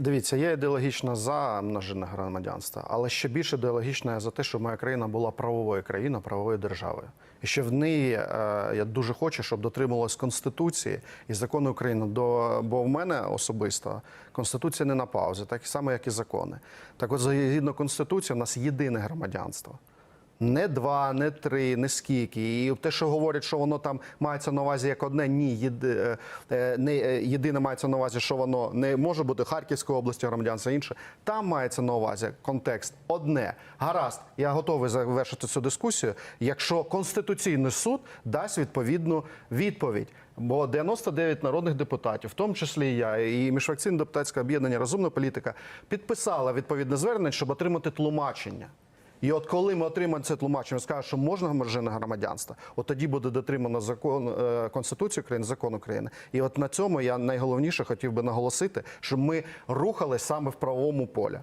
Дивіться, я ідеологічно за множинне громадянство, але ще більше ідеологічно я за те, щоб моя країна була правовою країною, правовою державою. І що в неї е, я дуже хочу, щоб дотримувалась Конституції і закону України. До, бо в мене особисто Конституція не на паузі, так само, як і закони. Так от, згідно Конституції, у нас єдине громадянство. Не два, не три, не скільки. І те, що говорять, що воно там мається на увазі як одне, ні, єди, е, е, не е, єдине мається на увазі, що воно не може бути Харківської області громадянства інше. Там мається на увазі контекст одне. Гаразд, я готовий завершити цю дискусію, якщо Конституційний суд дасть відповідну відповідь. Бо 99 народних депутатів, в тому числі і я, і міжфракційне депутатське об'єднання Розумна політика, підписала відповідне звернення, щоб отримати тлумачення. І от коли ми отримаємо це тлумачення, скажемо, що можна громадянина громадянства, от тоді буде дотримано закон е, Конституції України, закон України. І от на цьому я найголовніше хотів би наголосити, щоб ми рухали саме в правовому полі.